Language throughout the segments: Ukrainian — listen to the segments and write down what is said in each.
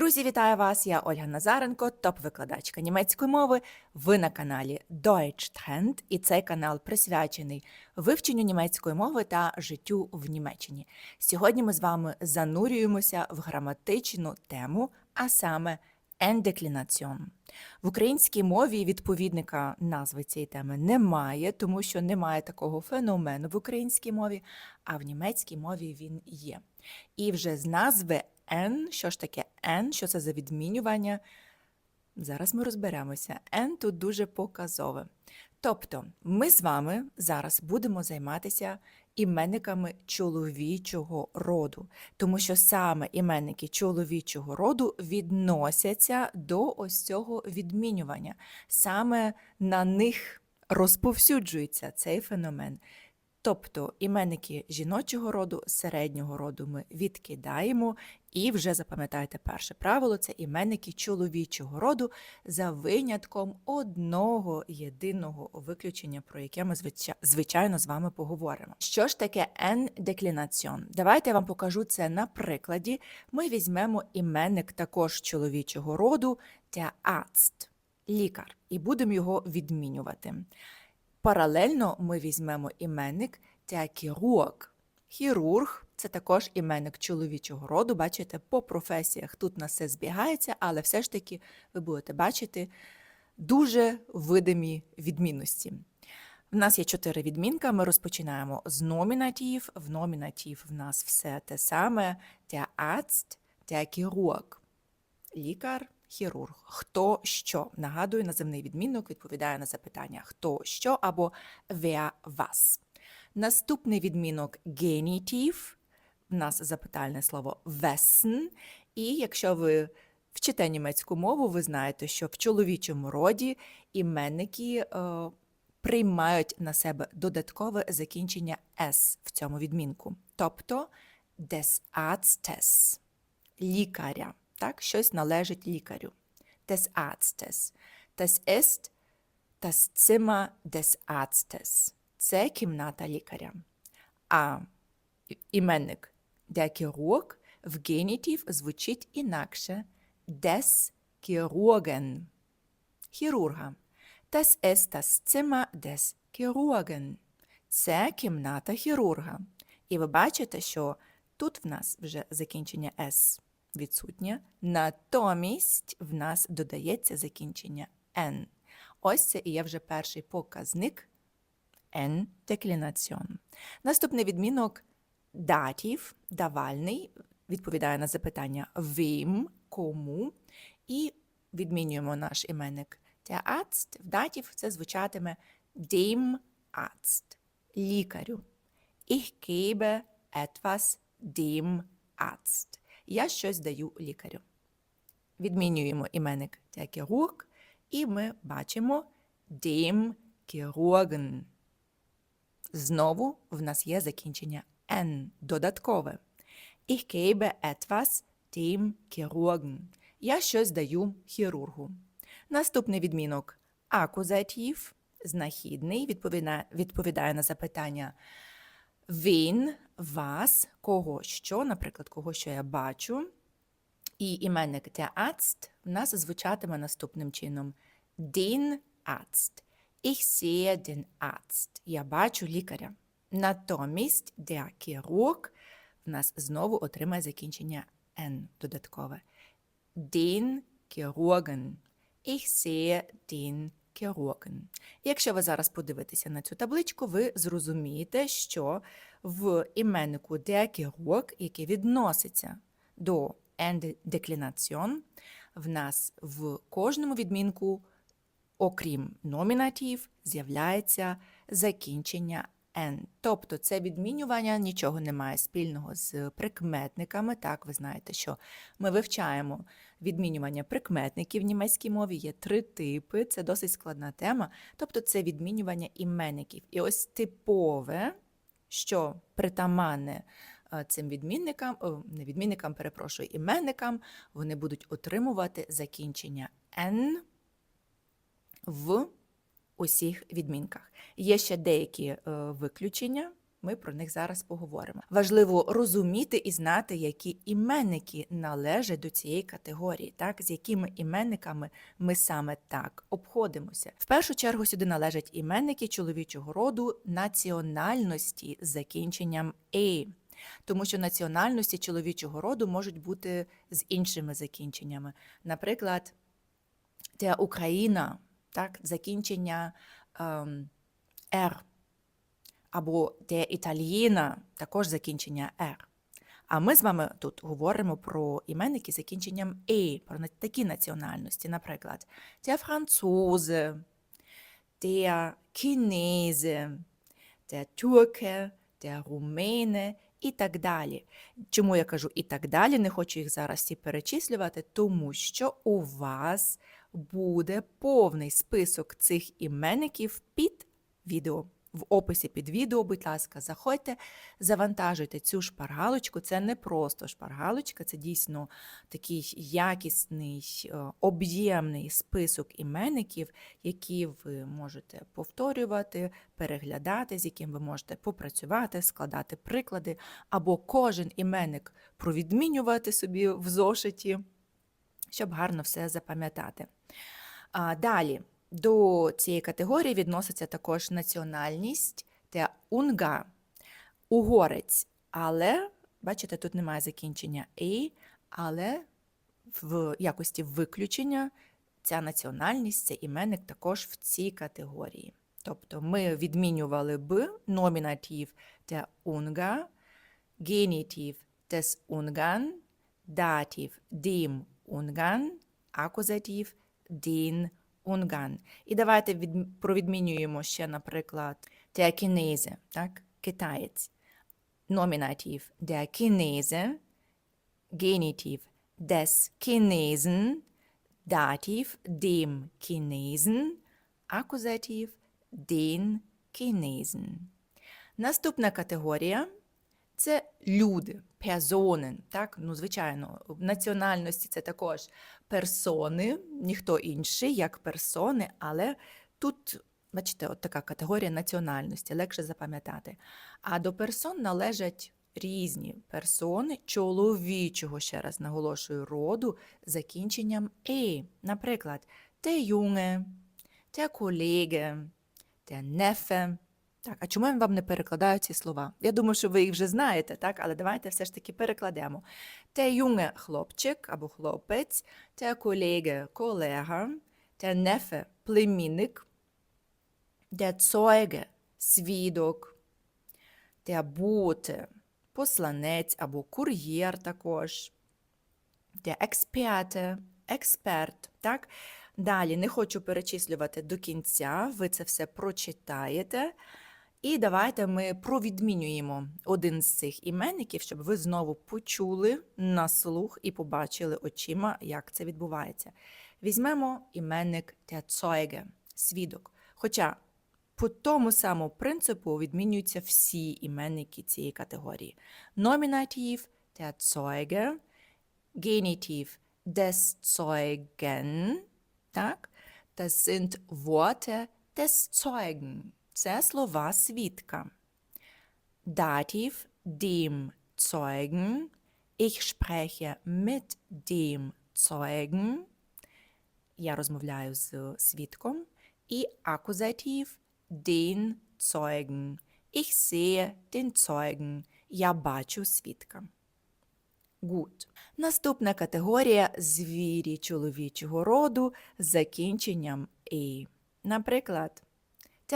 Друзі, вітаю вас! Я Ольга Назаренко, топ-викладачка німецької мови. Ви на каналі Deutsch Trend, і цей канал присвячений вивченню німецької мови та життю в Німеччині. Сьогодні ми з вами занурюємося в граматичну тему, а саме ендеклінаціон. В українській мові відповідника назви цієї теми немає, тому що немає такого феномену в українській мові, а в німецькій мові він є. І вже з назви N, що ж таке N, що це за відмінювання? Зараз ми розберемося. N тут дуже показове. Тобто, ми з вами зараз будемо займатися іменниками чоловічого роду, тому що саме іменники чоловічого роду відносяться до ось цього відмінювання. Саме на них розповсюджується цей феномен. Тобто іменники жіночого роду, середнього роду ми відкидаємо, і вже запам'ятайте перше правило це іменники чоловічого роду за винятком одного єдиного виключення, про яке ми звичайно з вами поговоримо. Що ж таке n-деклінаціон? Давайте я вам покажу це на прикладі. Ми візьмемо іменник також чоловічого роду der Arzt, лікар, і будемо його відмінювати. Паралельно ми візьмемо іменник Chirurg. Хірург це також іменник чоловічого роду. Бачите, по професіях тут на все збігається, але все ж таки ви будете бачити дуже видимі відмінності. В нас є чотири відмінка. Ми розпочинаємо з номінатів. В номінатів в нас все те саме: der Arzt, der Chirurg. Лікар, хірург. Хто що? Нагадую, наземний відмінок відповідає на запитання хто що або wer was. Наступний відмінок генітів. У нас запитальне слово wessen. І якщо ви вчите німецьку мову, ви знаєте, що в чоловічому роді іменники е, приймають на себе додаткове закінчення s в цьому відмінку. Тобто des Arztes – лікаря. Так, щось належить лікарю. Des Arztes. Das ist das Zimmer des Arztes. Це кімната лікаря. А іменник der Chirurg в генітів звучить інакше des Chirurgen. Хірурга. Das ist das Zimmer des Chirurgen. Це кімната хірурга. І ви бачите, що тут в нас вже закінчення S відсутнє, натомість в нас додається закінчення N. Ось це і є вже перший показник N деклінаціон. Наступний відмінок датів, давальний, відповідає на запитання вим, кому, і відмінюємо наш іменник der Arzt. В датів це звучатиме dem Arzt, лікарю. Ich gebe etwas dem Arzt. Я щось даю лікарю. Відмінюємо іменник der Chirurg, і ми бачимо dem Chirurgen. Знову в нас є закінчення N додаткове. Ich gebe etwas dem Chirurgen. Я щось даю хірургу. Наступний відмінок акузатив, знахідний, відповідає, відповідає на запитання він, вас, кого що, наприклад, кого що я бачу. І іменник der Arzt в нас звучатиме наступним чином: Den Arzt. Ich sehe den Arzt. Я бачу лікаря. Натомість der Chirurg в нас знову отримає закінчення N додаткове. Den Chirurgen. Ich sehe den Chirurgen. Якщо ви зараз подивитеся на цю табличку, ви зрозумієте, що в іменнику der який відноситься до N-деклінаціон, в нас в кожному відмінку, окрім номінатів, з'являється закінчення N. Тобто це відмінювання нічого не має спільного з прикметниками. Так, ви знаєте, що ми вивчаємо відмінювання прикметників в німецькій мові. Є три типи, це досить складна тема. Тобто це відмінювання іменників. І ось типове, що притаманне е, цим відмінникам, не відмінникам, перепрошую, іменникам, вони будуть отримувати закінчення N в усіх відмінках. Є ще деякі е, виключення, Ми про них зараз поговоримо. Важливо розуміти і знати, які іменники належать до цієї категорії, так з якими іменниками ми саме так обходимося. В першу чергу сюди належать іменники чоловічого роду національності з закінченням «е», тому що національності чоловічого роду можуть бути з іншими закінченнями. Наприклад, der Україна, так, закінчення ем, «р», або der Italiener, також закінчення «р». А ми з вами тут говоримо про іменники з закінченням «е», про такі національності, наприклад, der Franzose, der Chinese, der Türke, der Rumäne і так далі. Чому я кажу і так далі? Не хочу їх зараз всі перечислювати, тому що у вас буде повний список цих іменників під відео. В описі під відео, будь ласка, заходьте, завантажуйте цю шпаргалочку. Це не просто шпаргалочка, це дійсно такий якісний, е, об'ємний список іменників, які ви можете повторювати, переглядати, з яким ви можете попрацювати, складати приклади, або кожен іменник провідмінювати собі в зошиті, щоб гарно все запам'ятати. Далі, до цієї категорії відноситься також національність та унга, угорець. Але, бачите, тут немає закінчення «і», але в якості виключення ця національність, цей іменник також в цій категорії. Тобто ми відмінювали б номінатив der Ungar, генітив des Ungarn, датив dem Ungarn, акузатив den Ungarn. І давайте від, провідмінюємо ще, наприклад, der Chinese, так, китаєць. Номінатив der Chinese, генітив des Chinesen, датив dem Chinesen, акузатив den Chinesen. Наступна категорія це люди, персони. Так? Ну, звичайно, в національності це також персони, ніхто інший, як персони, але тут, бачите, от така категорія національності, легше запам'ятати. А до персон належать різні персони чоловічого, ще раз наголошую, роду закінченням «е». Наприклад, der Junge, der Kollege, der Neffe. Так, а чому я вам не перекладаю ці слова? Я думаю, що ви їх вже знаєте, так? але давайте все ж таки перекладемо. Der Junge – хлопчик або хлопець, der Kollege – колега, der Neffe – племінник, der Zeuge – свідок, der Bote – посланець або кур'єр також, der Experte – експерт. Так? Далі не хочу перечислювати до кінця, ви це все прочитаєте. І давайте ми провідмінюємо один з цих іменників, щоб ви знову почули на слух і побачили очима, як це відбувається. Візьмемо іменник der – свідок. Хоча по тому самому принципу відмінюються всі іменники цієї категорії. Номінатив Zeuge, генітив des Zeugen, так? Das sind Worte des Zeugen. Це слова свідка. Dativ dem Zeugen. Ich spreche mit dem Zeugen. Я розмовляю з свідком. І акузатив den Zeugen. Ich sehe den Zeugen. Я бачу свідка. Good. Наступна категорія звірі чоловічого роду з закінченням «і». Наприклад,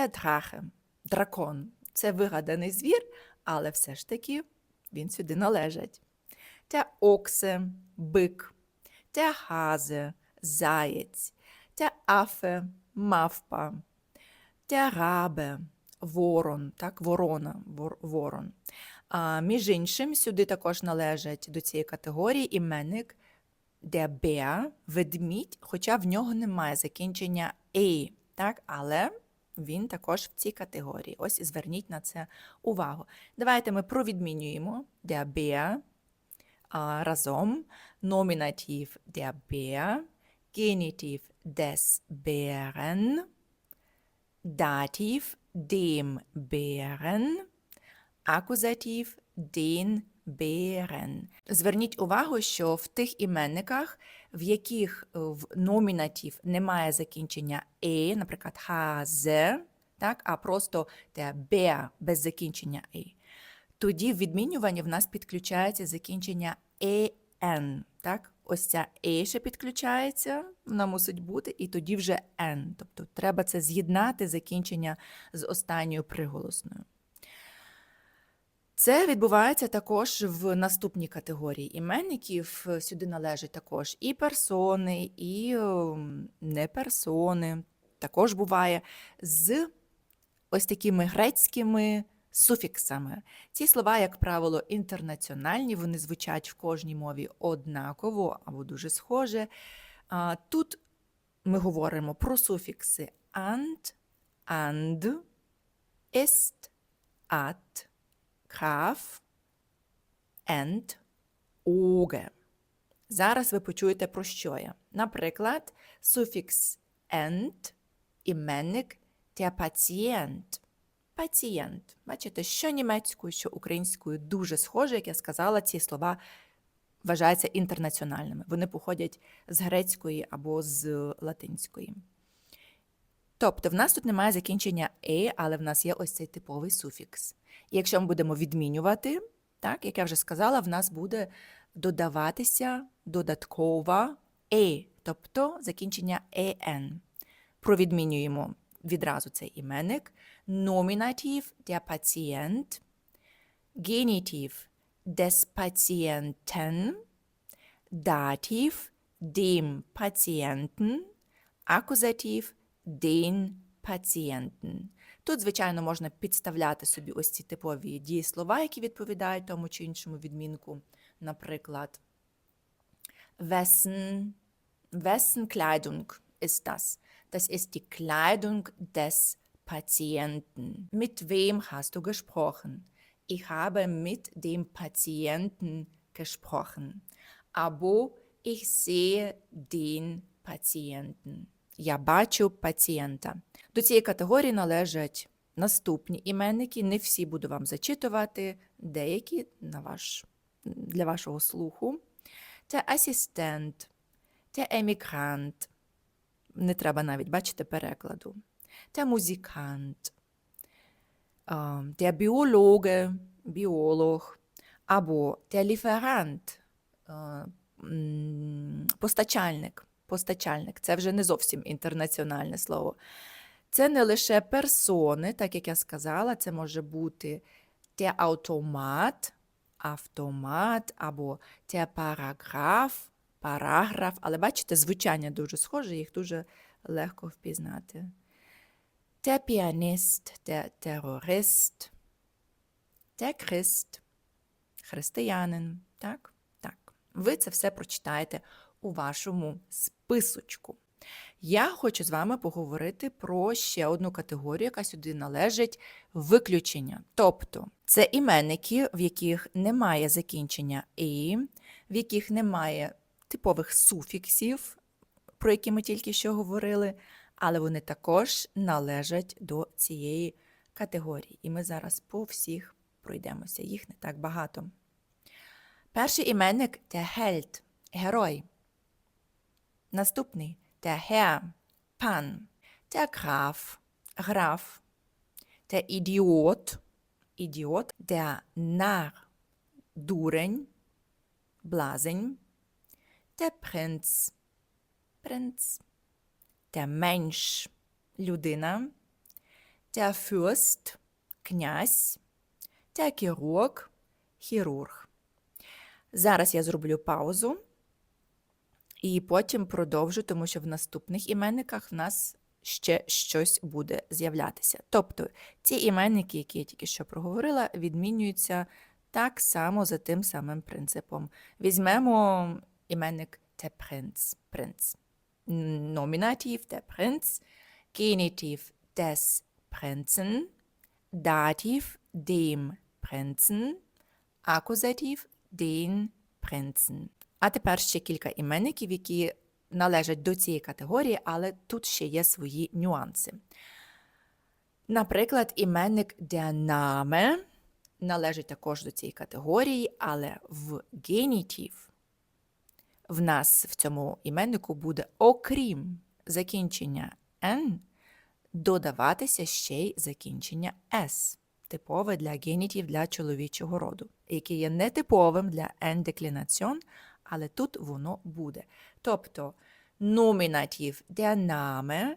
Drache – дракон. Це вигаданий звір, але все ж таки він сюди належить. Der Ochse – бик. Der Hase – заєць. Der Affe – мавпа. Der Rabe – ворон, так, ворона, вор, ворон. А, між іншим, сюди також належать до цієї категорії іменник Bär – ведмідь, хоча в нього немає закінчення «ей», так, але він також в цій категорії. Ось зверніть на це увагу. Давайте ми провідмінюємо der Bär разом. Номінатив der Bär, генітив des Bären, датив dem Bären, Акузатив den Bären. Зверніть увагу, що в тих іменниках, в яких е, в номінатив немає закінчення е, наприклад, хазе, так, а просто Bär без закінчення е, тоді в відмінюванні в нас підключається закінчення «en», так? Ось ця «е» ще підключається, вона мусить бути, і тоді вже «n». Тобто треба це з'єднати закінчення з останньою приголосною. Це відбувається також в наступній категорії іменників. Сюди належать також і персони, і ем, неперсони. Також буває з ось такими грецькими суфіксами. Ці слова, як правило, інтернаціональні, вони звучать в кожній мові однаково або дуже схоже. Тут ми говоримо про суфікси ant, and, ist, at, graf, and, oge. Зараз ви почуєте, про що я. Наприклад, суфікс end, іменник der Patient. Пацієнт. Бачите, що німецькою, що українською дуже схоже, як я сказала, ці слова вважаються інтернаціональними. Вони походять з грецької або з латинської. Тобто, в нас тут немає закінчення е, але в нас є ось цей типовий суфікс. І якщо ми будемо відмінювати, так, як я вже сказала, в нас буде додаватися додаткова е, тобто закінчення ен. Провідмінюємо відразу цей іменник. Nominativ der Patient, Genitiv des Patienten, Dativ dem Patienten, Akkusativ den Patienten. Тут, звичайно, можна підставляти собі ось ці типові дієслова, які відповідають тому чи іншому відмінку. Наприклад, wessen, Kleidung ist das? Das ist die Kleidung des Patienten. Mit wem hast du gesprochen? Ich habe mit dem Patienten gesprochen. Або ich sehe den Patienten. Я бачу пацієнта. До цієї категорії належать наступні іменники. Не всі буду вам зачитувати, деякі на ваш, для вашого слуху. Der асистент, der емігрант. Не треба навіть бачити перекладу Musikant, ähm, der Biologe, Біолог, або Lieferant, äh, постачальник. Постачальник це вже не зовсім інтернаціональне слово. Це не лише персони, так як я сказала, це може бути der автомат, автомат або der параграф, параграф. Але бачите, звучання дуже схоже, їх дуже легко впізнати der Pianist, der Terrorist, der Christ, християнин. Так? Так. Ви це все прочитаєте у вашому списочку. Я хочу з вами поговорити про ще одну категорію, яка сюди належить виключення. Тобто це іменники, в яких немає закінчення і, в яких немає типових суфіксів, про які ми тільки що говорили але вони також належать до цієї категорії. І ми зараз по всіх пройдемося, їх не так багато. Перший іменник der Held – герой. Наступний. Der Herr – пан, der Graf – граф, der Idiot – ідіот, der Narr – дурень, блазень, der Prinz – принц der Mensch – людина, der Fürst – князь, der Chirurg – хірург. Зараз я зроблю паузу і потім продовжу, тому що в наступних іменниках в нас ще щось буде з'являтися. Тобто ці іменники, які я тільки що проговорила, відмінюються так само за тим самим принципом. Візьмемо іменник те принц. принц. Nominativ der Prinz, Genitiv des Prinzen, Dativ dem Prinzen, Акузатив den Prinzen. А тепер ще кілька іменників, які належать до цієї категорії, але тут ще є свої нюанси. Наприклад, іменник der Name належить також до цієї категорії, але в генітів в нас в цьому іменнику буде окрім закінчення N додаватися ще й закінчення S, типове для генітів для чоловічого роду, яке є нетиповим для N-деклінаціон, але тут воно буде. Тобто номінатив der Name,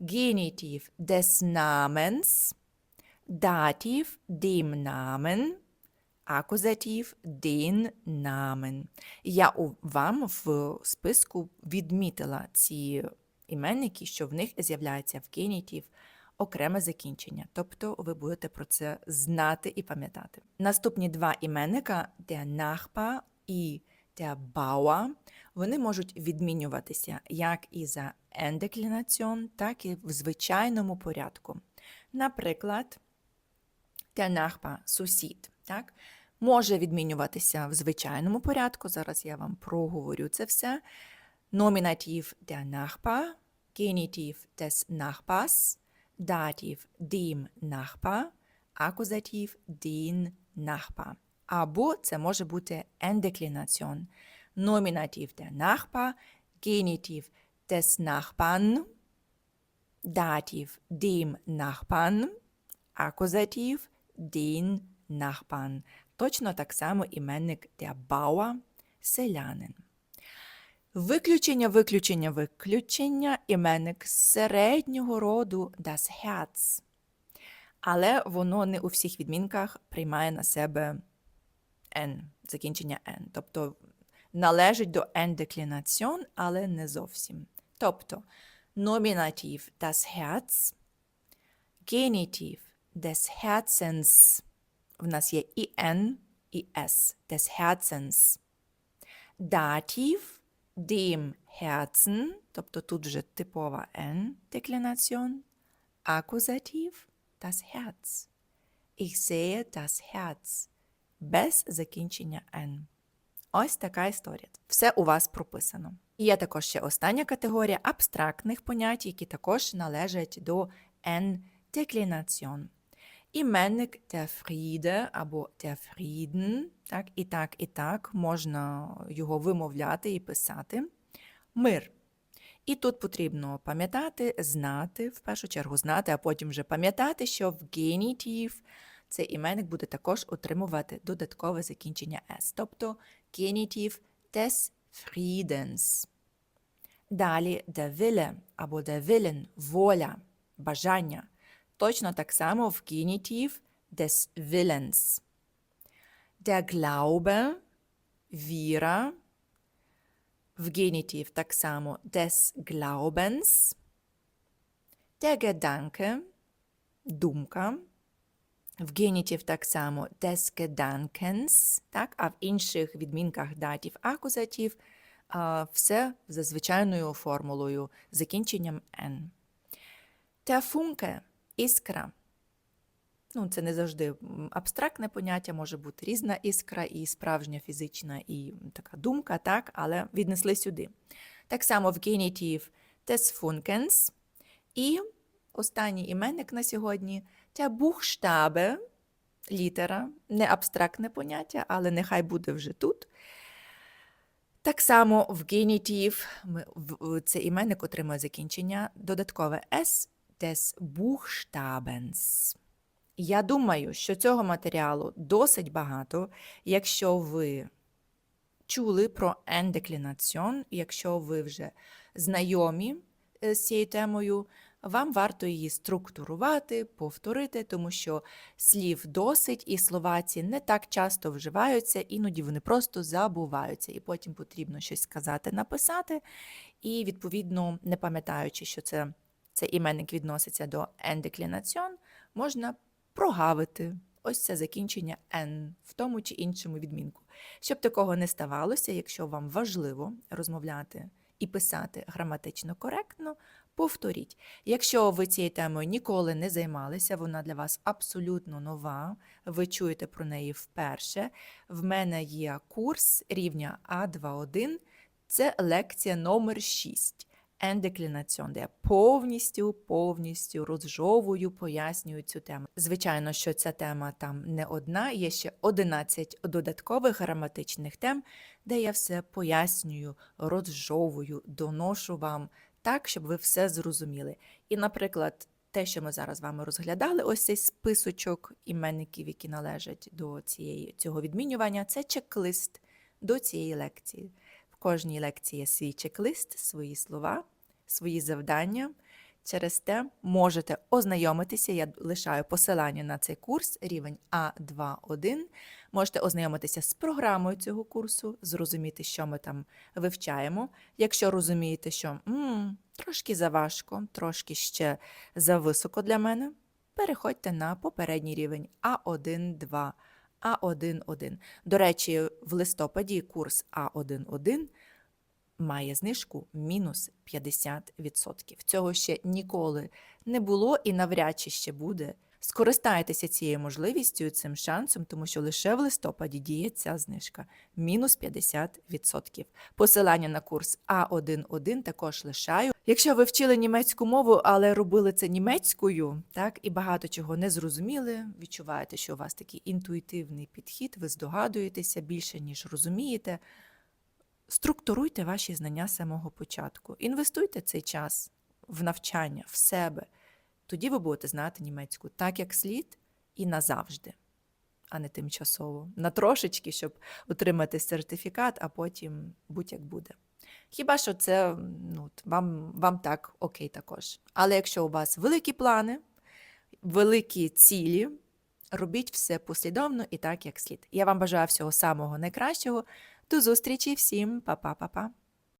генітив des Namens, датив dem Namen, акузатив den Namen. Я вам в списку відмітила ці іменники, що в них з'являється в генітів окреме закінчення. Тобто ви будете про це знати і пам'ятати. Наступні два іменника der Nachbar і der Bauer, вони можуть відмінюватися як і за ендеклінаціон, так і в звичайному порядку. Наприклад, Nachbar – сусід, так? Може відмінюватися в звичайному порядку. Зараз я вам проговорю це все. Номінатив der Nachbar, генітив des Nachbars, датив dem Nachbar, акузатив den Nachbar. Або це може бути ендеклінаціон. Номінатив der Nachbar, генітив des Nachbarn, датив dem Nachbarn, акузатив den Nachbarn. Точно так само іменник der Bauer – селянин. Виключення, виключення, виключення іменник середнього роду das Herz. Але воно не у всіх відмінках приймає на себе N, закінчення N. Тобто належить до N-деклінаціон, але не зовсім. Тобто номінатив das Herz, генітив des Herzens. В нас є і N, і S, des Herzens. Датив dem Herzen, тобто тут вже типова N-деклінаціон. Акузатив das Herz. Ich sehe das Herz. Без закінчення N. Ось така історія. Все у вас прописано. І є також ще остання категорія абстрактних понять, які також належать до N-деклінаціон. Іменник Friede або der так, і так, і так можна його вимовляти і писати. Мир. І тут потрібно пам'ятати, знати, в першу чергу знати, а потім вже пам'ятати, що в генітів цей іменник буде також отримувати додаткове закінчення S, тобто генітів des Friedens. Далі der Wille або der Willen – воля, бажання. Точно так само в генітів des Willens. Der Glaube – віра. В генітів так само des Glaubens. Der Gedanke – думка. В генітів так само Gedankens, так, а в інших відмінках датів акузатів все за звичайною формулою, закінченням n. Funke – іскра. Ну, це не завжди абстрактне поняття, може бути різна іскра, і справжня фізична, і така думка, так, але віднесли сюди. Так само в генітів Funkens. І останній іменник на сьогодні der Buchstabe, літера, не абстрактне поняття, але нехай буде вже тут. Так само в генітів цей іменник отримує закінчення додаткове S des Buchstabens. Я думаю, що цього матеріалу досить багато, якщо ви чули про ендеклінаціон, якщо ви вже знайомі е, з цією темою, вам варто її структурувати, повторити, тому що слів досить, і слова ці не так часто вживаються, іноді вони просто забуваються, і потім потрібно щось сказати, написати, і, відповідно, не пам'ятаючи, що це, цей іменник відноситься до ендеклінаціон, можна прогавити ось це закінчення N в тому чи іншому відмінку. Щоб такого не ставалося, якщо вам важливо розмовляти і писати граматично коректно, повторіть. Якщо ви цією темою ніколи не займалися, вона для вас абсолютно нова, ви чуєте про неї вперше. В мене є курс рівня А21, це лекція номер 6. and Declination, де я повністю, повністю розжовую, пояснюю цю тему. Звичайно, що ця тема там не одна, є ще 11 додаткових граматичних тем, де я все пояснюю, розжовую, доношу вам так, щоб ви все зрозуміли. І, наприклад, те, що ми зараз з вами розглядали, ось цей списочок іменників, які належать до цієї, цього відмінювання, це чек-лист до цієї лекції. В кожній лекції є свій чек-лист, свої слова, свої завдання. Через те можете ознайомитися. Я лишаю посилання на цей курс, рівень А2.1. Можете ознайомитися з програмою цього курсу, зрозуміти, що ми там вивчаємо. Якщо розумієте, що м, трошки заважко, трошки ще зависоко для мене, переходьте на попередній рівень А1.2, А1.1. До речі, в листопаді курс А1.1 має знижку мінус 50%. Цього ще ніколи не було і навряд чи ще буде. Скористайтеся цією можливістю, цим шансом, тому що лише в листопаді діє ця знижка мінус 50%. Посилання на курс А1.1 також лишаю. Якщо ви вчили німецьку мову, але робили це німецькою, так і багато чого не зрозуміли, відчуваєте, що у вас такий інтуїтивний підхід, ви здогадуєтеся більше, ніж розумієте. Структуруйте ваші знання з самого початку. Інвестуйте цей час в навчання, в себе. Тоді ви будете знати німецьку так, як слід, і назавжди, а не тимчасово. На трошечки, щоб отримати сертифікат, а потім будь-як буде. Хіба що це ну, вам, вам так окей також. Але якщо у вас великі плани, великі цілі, робіть все послідовно і так, як слід. Я вам бажаю всього самого найкращого. До зустрічі всім, па-па-па-па.